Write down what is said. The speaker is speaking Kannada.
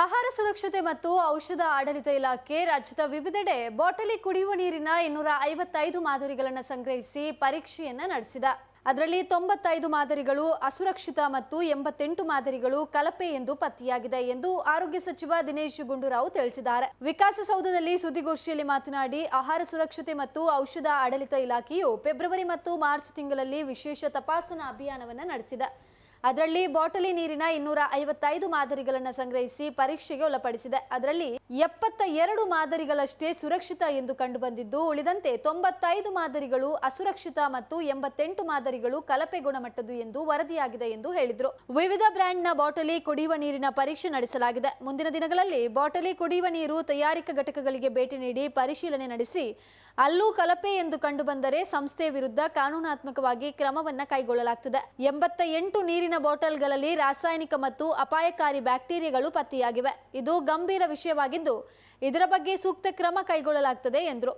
ಆಹಾರ ಸುರಕ್ಷತೆ ಮತ್ತು ಔಷಧ ಆಡಳಿತ ಇಲಾಖೆ ರಾಜ್ಯದ ವಿವಿಧೆಡೆ ಬಾಟಲಿ ಕುಡಿಯುವ ನೀರಿನ ಇನ್ನೂರ ಐವತ್ತೈದು ಮಾದರಿಗಳನ್ನು ಸಂಗ್ರಹಿಸಿ ಪರೀಕ್ಷೆಯನ್ನ ನಡೆಸಿದ. ಅದರಲ್ಲಿ ತೊಂಬತ್ತೈದು ಮಾದರಿಗಳು ಅಸುರಕ್ಷಿತ ಮತ್ತು ಎಂಬತ್ತೆಂಟು ಮಾದರಿಗಳು ಕಲಪೆ ಎಂದು ಪತ್ತೆಯಾಗಿದೆ ಎಂದು ಆರೋಗ್ಯ ಸಚಿವ ದಿನೇಶ್ ಗುಂಡೂರಾವ್ ತಿಳಿಸಿದ್ದಾರೆ. ವಿಕಾಸಸೌಧದಲ್ಲಿ ಸುದ್ದಿಗೋಷ್ಠಿಯಲ್ಲಿ ಮಾತನಾಡಿ, ಆಹಾರ ಸುರಕ್ಷತೆ ಮತ್ತು ಔಷಧ ಆಡಳಿತ ಇಲಾಖೆಯು ಫೆಬ್ರವರಿ ಮತ್ತು ಮಾರ್ಚ್ ತಿಂಗಳಲ್ಲಿ ವಿಶೇಷ ತಪಾಸಣಾ ಅಭಿಯಾನವನ್ನು ನಡೆಸಿದೆ. ಅದರಲ್ಲಿ ಬಾಟಲಿ ನೀರಿನ ಇನ್ನೂರ ಐವತ್ತೈದು ಮಾದರಿಗಳನ್ನು ಸಂಗ್ರಹಿಸಿ ಪರೀಕ್ಷೆಗೆ ಒಳಪಡಿಸಿದೆ. ಅದರಲ್ಲಿ ಎಪ್ಪತ್ತ ಎರಡು ಮಾದರಿಗಳಷ್ಟೇ ಸುರಕ್ಷಿತ ಎಂದು ಕಂಡುಬಂದಿದ್ದು, ಉಳಿದಂತೆ ತೊಂಬತ್ತೈದು ಮಾದರಿಗಳು ಅಸುರಕ್ಷಿತ ಮತ್ತು ಎಂಬತ್ತೆಂಟು ಮಾದರಿಗಳು ಕಲಪೆ ಗುಣಮಟ್ಟದ್ದು ಎಂದು ವರದಿಯಾಗಿದೆ ಎಂದು ಹೇಳಿದರು. ವಿವಿಧ ಬ್ರ್ಯಾಂಡ್ನ ಬಾಟಲಿ ಕುಡಿಯುವ ನೀರಿನ ಪರೀಕ್ಷೆ ನಡೆಸಲಾಗಿದೆ. ಮುಂದಿನ ದಿನಗಳಲ್ಲಿ ಬಾಟಲಿ ಕುಡಿಯುವ ನೀರು ತಯಾರಿಕಾ ಘಟಕಗಳಿಗೆ ಭೇಟಿ ನೀಡಿ ಪರಿಶೀಲನೆ ನಡೆಸಿ ಅಲ್ಲೂ ಕಲಪೆ ಎಂದು ಕಂಡುಬಂದರೆ ಸಂಸ್ಥೆ ವಿರುದ್ಧ ಕಾನೂನಾತ್ಮಕವಾಗಿ ಕ್ರಮವನ್ನ ಕೈಗೊಳ್ಳಲಾಗುತ್ತದೆ ಎಂಬತ್ತ ಎಂಟು ನೀರಿನ ಬಾಟಲ್ಗಳಲ್ಲಿ ರಾಸಾಯನಿಕ ಮತ್ತು ಅಪಾಯಕಾರಿ ಬ್ಯಾಕ್ಟೀರಿಯಾಗಳು ಪತ್ತೆಯಾಗಿವೆ. ಇದು ಗಂಭೀರ ವಿಷಯವಾಗಿದ್ದು, ಇದರ ಬಗ್ಗೆ ಸೂಕ್ತ ಕ್ರಮ ಕೈಗೊಳ್ಳಲಾಗುತ್ತದೆ ಎಂದರು.